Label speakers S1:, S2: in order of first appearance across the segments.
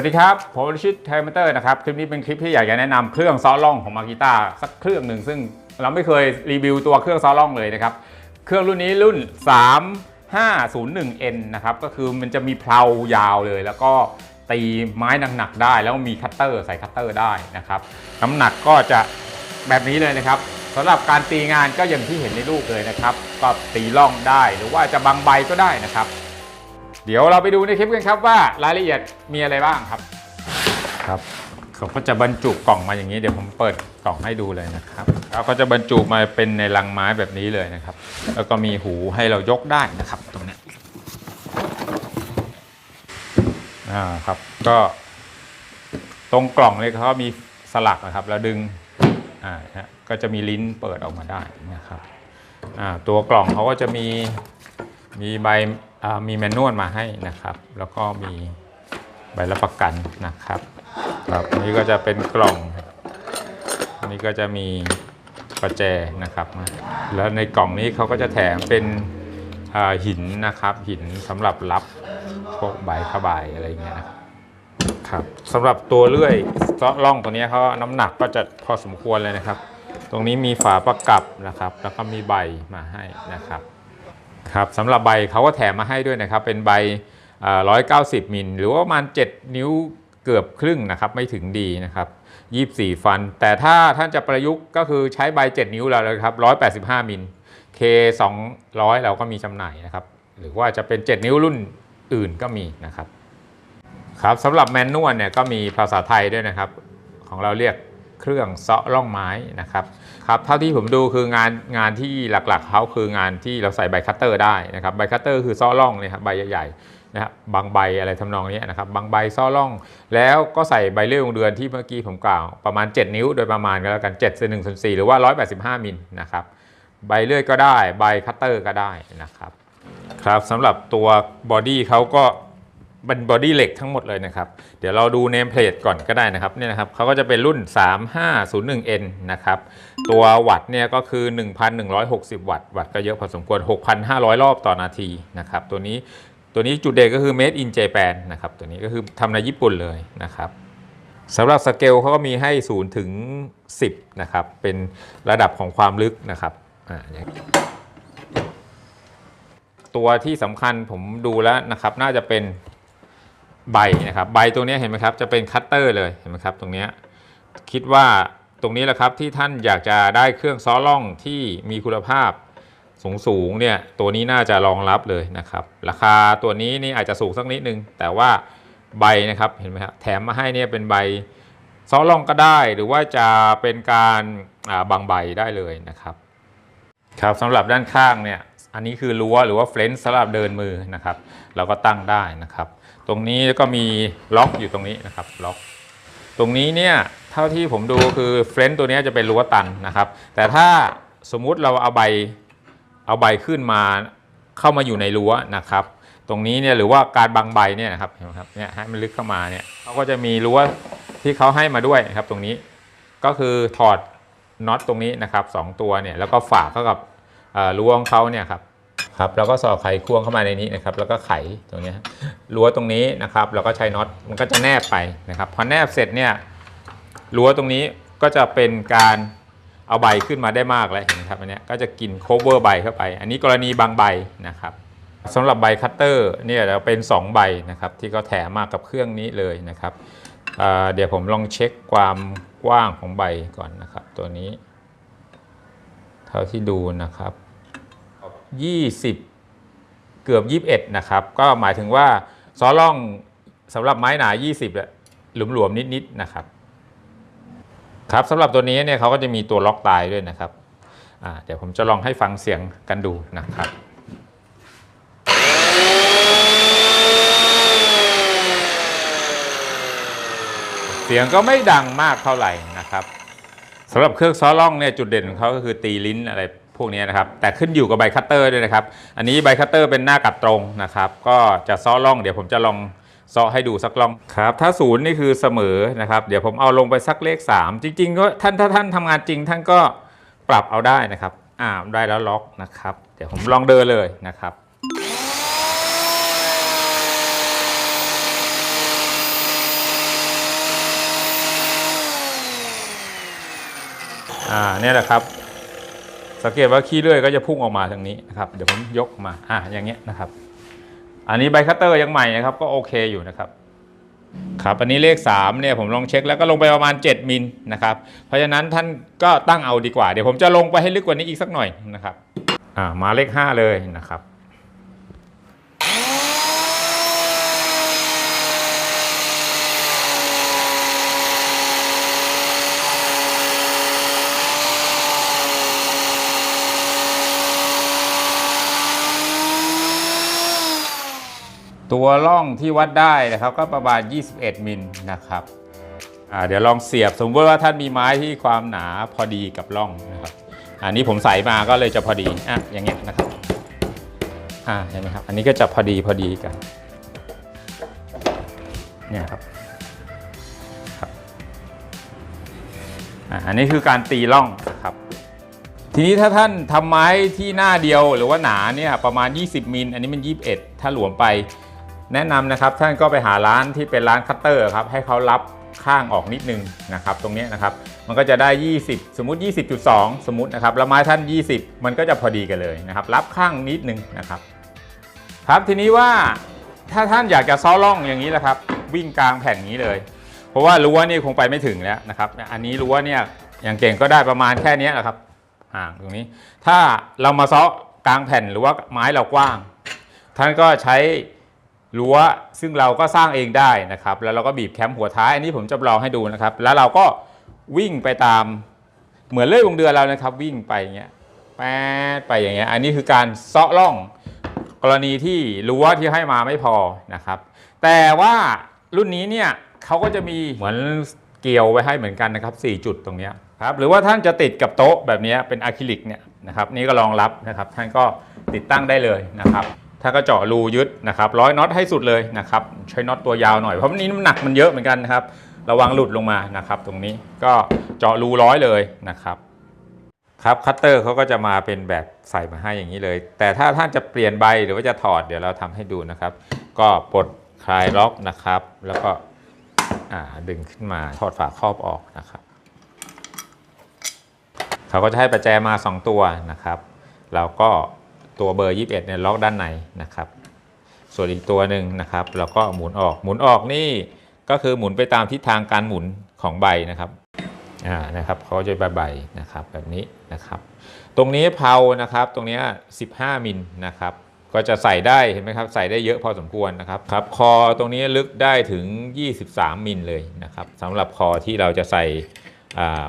S1: วัสดีครับ ผมชิตไทมเตอร์นะครับ คลิปนี้เป็นคลิปที่อยากจะแนะนำเครื่องซ้อล่องของมากิต้าสักเครื่องหนึ่งซึ่งเราไม่เคยรีวิวตัวเครื่องซ้อล่องเลยนะครับ เครื่องรุ่นนี้รุ่น 3501N นะครับ ก็คือมันจะมีเพลายาวเลย แล้วก็ตีไม้หนักๆได้ แล้วมีคัตเตอร์ใส่คัตเตอร์ได้นะครับ น้ำหนักก็จะแบบนี้เลยนะครับสำหรับการตีงานก็อย่างที่เห็นในรูปเลยนะครับ ก็ตีล่องได้หรือว่าจะบางใบก็ได้นะครับ เดี๋ยวเราไปดูในคลิปกันครับว่ารายละเอียดมีอะไรบ้างครับครับเขาก็จะบรรจุกล่องมาอย่างนี้เดี๋ยวผมเปิดกล่องให้ดูเลยนะครับแล้วก็จะบรรจุมาเป็นในลังไม้แบบนี้เลยนะครับ แล้วก็มีหูให้เรายกได้นะครับตรงเนี้ยอ่าครับก็ตรงกล่องเลยเขามีสลักนะครับ แล้วดึงอ่าฮะก็จะมีลิ้นเปิดออกมาได้นะครับอ่าตัวกล่องเขาก็จะมีมีใบอ่า มีแมนนวลมาให้นะครับ แล้วก็มีใบรับประกันนะครับครับนี้ก็จะเป็นกล่องอันนี้ก็จะมีประแจนะครับ แล้วในกล่องนี้เขาก็จะแถมเป็นหินนะครับ หินสำหรับรับพวกใบผ้าใบอะไรอย่างเงี้ยนะครับสำหรับตัวเลื่อยเซาะร่องตัวนี้เขาน้ำหนักก็จะพอสมควรเลยนะครับ ตรงนี้มีฝาประกับนะครับ แล้วก็มีใบมาให้นะครับ ครับสำหรับใบเขาก็แถมมาให้ด้วยนะครับ เป็นใบ 190 มิล หรือว่าประมาณ 7 นิ้วเกือบครึ่งนะครับ ไม่ถึงดีนะครับ 24 ฟัน แต่ถ้าท่านจะประยุกต์ก็คือใช้ใบ 7 นิ้วแล้วนะครับ 185 มิล K 200 เราก็มีจำหน่ายนะครับ หรือว่าจะเป็น 7 นิ้วรุ่นอื่นก็มีนะครับ ครับสำหรับแมนนวลเนี่ยก็มีภาษาไทยด้วยนะครับ ของเราเรียก เครื่องเซาะร่องไม้นะครับครับเท่าที่ผมดูคืองานงานที่หลักๆเขาคืองานที่เราใส่ใบคัตเตอร์ได้นะครับใบคัตเตอร์คือเซาะร่องเนี่ยครับใบใหญ่ๆนะครับบางใบอะไรทำนองนี้นะครับบางใบเซาะร่อง แล้วก็ใส่ใบเลื่อยวงเดือนที่เมื่อกี้ผมกล่าวประมาณ 7 นิ้วโดยประมาณก็แล้วกัน7เซนหนึ่งส่วนสี่หรือว่า 185มิลนะครับใบเลื่อยก็ได้ใบคัตเตอร์ก็ได้นะครับครับสำหรับตัวบอดี้เขาก็ เป็นบอดี้เหล็กทั้งหมดเลยนะครับ เดี๋ยวเราดูเนมเพลทก่อนก็ได้นะครับเนี่ยนะครับเขาก็จะเป็นรุ่น 3501N นะครับ ตัววัตต์เนี่ยก็คือ 1,160 วัตต์ วัตต์ก็เยอะพอสมควร 6,500 รอบต่อนาทีนะครับ ตัวนี้ตัวนี้จุดเด่นก็คือ made in Japan นะครับ ตัวนี้ก็คือทำในญี่ปุ่นเลยนะครับสำหรับสเกลเขาก็มีให้ 0 ถึง 10 นะครับ เป็นระดับของความลึกนะครับอ่าตัวที่สำคัญผมดูแล้วนะครับ น่าจะเป็น ใบนะครับใบตรงนี้เห็นไหมครับจะเป็นคัตเตอร์เลยเห็นไหมครับตรงนี้คิดว่าตรงนี้แหละครับที่ท่านอยากจะได้เครื่องซ้อล่องที่มีคุณภาพสูงสูงๆเนี่ยตัวนี้น่าจะรองรับเลยนะครับ ราคาตัวนี้นี่อาจจะสูงสักนิดนึง แต่ว่าใบนะครับเห็นไหมครับแถมมาให้เนี่ยเป็นใบซ้อล่องก็ได้ หรือว่าจะเป็นการบางใบได้เลยนะครับครับสำหรับด้านข้างเนี่ย อันนี้คือรั้วหรือว่าเฟรนช์สำหรับเดินมือนะครับ เราก็ตั้งได้นะครับ ตรงนี้ก็มีล็อกอยู่ตรงนี้นะครับล็อก ตรงนี้เนี่ยเท่าที่ผมดูคือเฟรนช์ตัวนี้จะเป็นรั้วตันนะครับ แต่ถ้าสมมุติเราเอาใบเอาใบขึ้นมาเข้ามาอยู่ในรั้วนะครับ ตรงนี้เนี่ยหรือว่าการบังใบเนี่ยนะครับเห็นไหมครับเนี่ยให้มันลึกเข้ามาเนี่ยเขาก็จะมีรั้วที่เขาให้มาด้วยนะครับ ตรงนี้ก็คือถอดน็อตตรงนี้นะครับสองตัวเนี่ยแล้วก็ฝากเข้ากับ เอ่อรั้วของเขาเนี่ยครับครับแล้วก็สอดไขควงเข้ามาในนี้นะครับ แล้วก็ไขตรงเนี้ยรั้วตรงนี้นะครับเราก็ใช้น็อตมันก็จะแนบไปนะครับพอแนบเสร็จเนี่ยรั้วตรงนี้ก็จะเป็นการเอาใบขึ้นมาได้มากแล้วเห็นไหมครับอันเนี้ยก็จะกินโคเวอร์ใบเข้าไป อันนี้กรณีบางใบนะครับสำหรับใบคัตเตอร์เนี่ยเราเป็น 2 ใบนะครับที่เขาแถมมากับเครื่องนี้เลยนะครับเอ่อเดี๋ยวผมลองเช็คความกว้างของใบก่อนนะครับ ตัวนี้ เท่าที่ดูนะครับ 20 เกือบ 21 นะครับ ก็หมายถึงว่าซอล่องสำหรับไม้หนา 20อะหลวมๆนิดๆนะครับ ครับสำหรับตัวนี้เนี่ยเขาก็จะมีตัวล็อกตายด้วยนะครับเดี๋ยวผมจะลองให้ฟังเสียงกันดูนะครับเสียงก็ไม่ดังมากเท่าไหร่นะครับ สำหรับเครื่องซ้อล่องเนี่ยจุดเด่นของเขาก็คือตีลิ้นอะไรพวกนี้นะครับ แต่ขึ้นอยู่กับใบคัตเตอร์ด้วยนะครับ อันนี้ใบคัตเตอร์เป็นหน้ากัดตรงนะครับ ก็จะซ้อล่องเดี๋ยวผมจะลองซ้อให้ดูสักล่องครับ ถ้าศูนย์นี่คือเสมอนะครับ เดี๋ยวผมเอาลงไปสักเลข 3 จริง ๆ ก็ท่านถ้าท่านทำงานจริงท่านก็ปรับเอาได้นะครับอ่าได้แล้วล็อกนะครับ เดี๋ยวผมลองเดินเลยนะครับ อ่าเนี่ยแหละครับสังเกตว่าขี้เลื่อยก็จะพุ่งออกมาทางนี้นะครับเดี๋ยวผมยกมาอ่าอย่างเงี้ยนะครับ อันนี้ใบคัตเตอร์ยังใหม่นะครับก็โอเคอยู่นะครับครับอันนี้เลข3เนี่ยผมลองเช็คแล้วก็ลงไปประมาณ 7มิลนะครับเพราะฉะนั้นท่านก็ตั้งเอาดีกว่า เดี๋ยวผมจะลงไปให้ลึกกว่านี้อีกสักหน่อยนะครับอ่ามาเลข 5 เลยนะครับ ตัวร่องที่วัดได้นะครับก็ประมาณ 21 มิลนะครับเดี๋ยวลองเสียบสมมติว่าท่านมีไม้ที่ความหนาพอดีกับร่องนะครับ อันนี้ผมใส่มาก็เลยจะพอดีอะอย่างเงี้ยนะครับอ่าเห็นไหมครับ อันนี้ก็จะพอดีพอดีกันเนี่ยครับครับอ่าอันนี้คือการตีร่องนะครับ ทีนี้ถ้าท่านทำไม้ที่หน้าเดียวหรือว่าหนาเนี่ยประมาณ 20มิลอันนี้มัน 21 ถ้าหลวมไป แนะนำนะครับท่านก็ไปหาร้านที่เป็นร้านคัตเตอร์ครับให้เขารับข้างออกนิดนึงนะครับตรงนี้นะครับมันก็จะได้ 20 สมมุติ 20.2 สมมตินะครับแล้วไม้ท่าน 20 มันก็จะพอดีกันเลยนะครับรับข้างนิดนึงนะครับครับทีนี้ว่าถ้าท่านอยากจะซ้อล่องอย่างนี้แหละครับวิ่งกลางแผ่นนี้เลย เพราะว่ารั้วนี่คงไปไม่ถึงแล้วนะครับอันนี้รั้วเนี่ยอย่างเก่งก็ได้ประมาณแค่นี้แหละครับห่างตรงนี้ ถ้าเรามาซ้อกลางแผ่นหรือว่าไม้เรากว้าง ท่านก็ใช้ รั้วซึ่งเราก็สร้างเองได้นะครับ แล้วเราก็บีบแคมป์หัวท้าย อันนี้ผมจะลองให้ดูนะครับ แล้วเราก็วิ่งไปตามเหมือนเลื่อยวงเดือนเรานะครับ วิ่งไปอย่างเงี้ยแปไปอย่างเงี้ยอันนี้คือการเซาะล่องกรณีที่รั้วที่ให้มาไม่พอนะครับ แต่ว่ารุ่นนี้เนี่ยเขาก็จะมีเหมือนเกลียวไว้ให้เหมือนกันนะครับ 4 จุดตรงเนี้ยครับหรือว่าท่านจะติดกับโต๊ะแบบนี้เป็นอะคริลิกเนี่ยนะครับนี่ก็รองรับนะครับท่านก็ติดตั้งได้เลยนะครับ ถ้าก็เจาะรูยึดนะครับร้อยน็อตให้สุดเลยนะครับใช้น็อตตัวยาวหน่อยเพราะวันนี้น้ำหนักมันเยอะเหมือนกันนะครับ ระวังหลุดลงมานะครับ ตรงนี้ก็เจาะรูร้อยเลยนะครับครับคัตเตอร์เขาก็จะมาเป็นแบบใส่มาให้อย่างนี้เลย แต่ถ้าท่านจะเปลี่ยนใบหรือว่าจะถอดเดี๋ยวเราทำให้ดูนะครับ ก็ปลดคลายล็อกนะครับ แล้วก็ดึงขึ้นมาถอดฝาครอบออกนะครับเขาก็จะให้ประแจมา 2 ตัวนะครับแล้วก็ ตัวเบอร์ 21เนี่ยล็อกด้านในนะครับ ส่วนอีกตัวหนึ่งนะครับเราก็หมุนออกหมุนออกนี่ก็คือหมุนไปตามทิศทางการหมุนของใบนะครับอ่านะครับเขาจะใบใบนะครับแบบนี้นะครับ ตรงนี้เพานะครับตรงเนี้ย15 มิลนะครับก็จะใส่ได้เห็นไหมครับใส่ได้เยอะพอสมควรนะครับครับคอตรงนี้ลึกได้ถึง 23 มิลเลยนะครับสำหรับคอที่เราจะใส่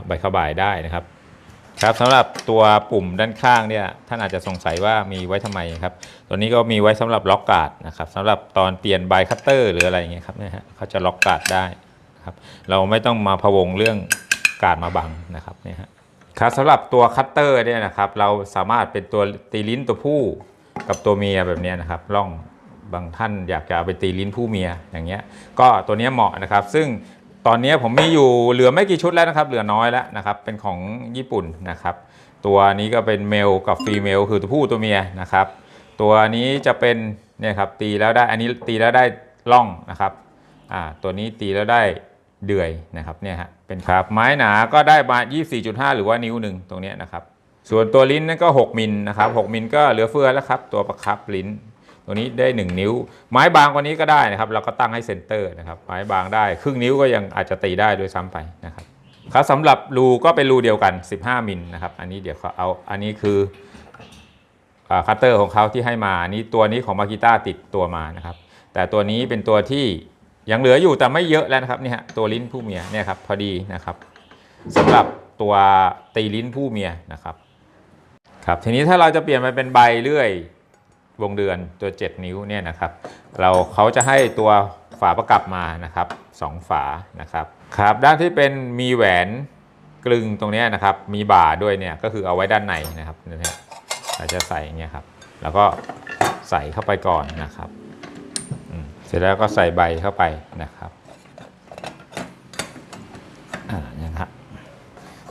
S1: ใบขาวบายได้นะครับ ครับสำหรับตัวปุ่มด้านข้างเนี่ยท่านอาจจะสงสัยว่ามีไว้ทำไมครับ ตัวนี้ก็มีไว้สำหรับล็อกการ์ดนะครับสำหรับตอนเปลี่ยนใบคัตเตอร์หรืออะไรอย่างเงี้ยครับเนี่ยฮะเขาจะล็อกการ์ดได้ครับเราไม่ต้องมาพะวงเรื่องการ์ดมาบังนะครับเนี่ยฮะครับสำหรับตัวคัตเตอร์เนี่ยนะครับ เราสามารถเป็นตัวตีลิ้นตัวผู้กับตัวเมียแบบเนี้ยนะครับล่องบางท่านอยากจะเอาไปตีลิ้นผู้เมียอย่างเงี้ยก็ตัวนี้เหมาะนะครับ ซึ่ง ตอนนี้ผมมีอยู่เหลือไม่กี่ชุดแล้วนะครับ เหลือน้อยแล้วนะครับ เป็นของญี่ปุ่นนะครับ ตัวนี้ก็เป็นเมลกับฟีเมลคือตัวผู้ตัวเมียนะครับ ตัวนี้จะเป็นเนี่ยครับตีแล้วได้อันนี้ตีแล้วได้ล่องนะครับอ่าตัวนี้ตีแล้วได้เดือยนะครับเนี่ยฮะเป็นครับไม้หนาก็ได้มา 24.5 หรือว่านิ้วหนึ่งตรงนี้นะครับ ส่วนตัวลิ้นนั่นก็ 6 มิลนะครับ 6 มิลก็เหลือเฟือแล้วครับ ตัวประคับลิ้น ตัวนี้ได้ 1 นิ้ว ไม้บางกว่านี้ก็ได้นะครับ เราก็ตั้งให้เซนเตอร์นะครับ ไม้บางได้ครึ่งนิ้วก็ยังอาจจะตีได้ด้วยซ้ำไปนะครับครับสำหรับรูก็เป็นรูเดียวกัน 15 มิลนะครับ อันนี้เดี๋ยวเขาเอา อันนี้คือคัตเตอร์ของเขาที่ให้มานนี้ตัวนี้ของมากิต้าติดตัวมานะครับ แต่ตัวนี้เป็นตัวที่ยังเหลืออยู่แต่ไม่เยอะแล้วนะครับเนี่ยฮะตัวลิ้นผู้เมียเนี่ยครับพอดีนะครับสำหรับตัวตีลิ้นผู้เมียนะครับ ครับทีนี้ถ้าเราจะเปลี่ยนมาเป็นใบเลื่อย วงเดือนตัว 7 นิ้วเนี่ยนะครับเราเขาจะให้ตัวฝาประกับมานะครับสองฝานะครับครับด้านที่เป็นมีแหวนกลึงตรงนี้นะครับมีบ่าด้วยเนี่ยก็คือเอาไว้ด้านในนะครับเนี่เราจะใส่เงี้ยครับแล้วก็ใส่เข้าไปก่อนนะครับเสร็จแล้วก็ใส่ใบเข้าไปนะครับอ่าเนี่ยครับ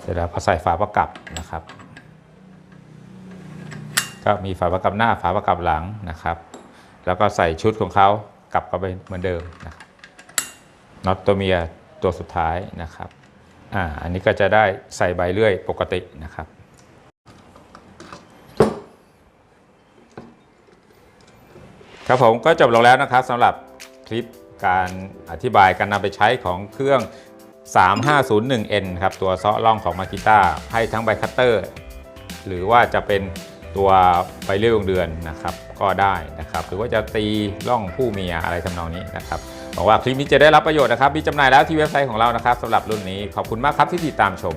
S1: เสร็จแล้วก็ใส่ฝาประกับนะครับ ก็มีฝาประกับหน้าฝาประกับหลังนะครับ แล้วก็ใส่ชุดของเขากลับเข้าไปเหมือนเดิมนะน็อตตัวเมียตัวสุดท้ายนะครับอ่าอันนี้ก็จะได้ใส่ใบเลื่อยปกตินะครับ ครับผมก็จบลงแล้วนะครับสำหรับคลิปการอธิบายการนำไปใช้ของเครื่อง 3501N ครับตัวเซาะล่องของมากิต้าให้ทั้งใบคัตเตอร์ หรือว่าจะเป็น ตัวใบเรื่อยวงเดือนนะครับก็ได้นะครับหรือว่าจะตีล่องผู้เมียอะไรทำนองนี้นะครับหวังว่าคลิปนี้จะได้รับประโยชน์นะครับมีจำหน่ายแล้วที่เว็บไซต์ของเรานะครับสำหรับรุ่นนี้ขอบคุณมากครับที่ติดตามชม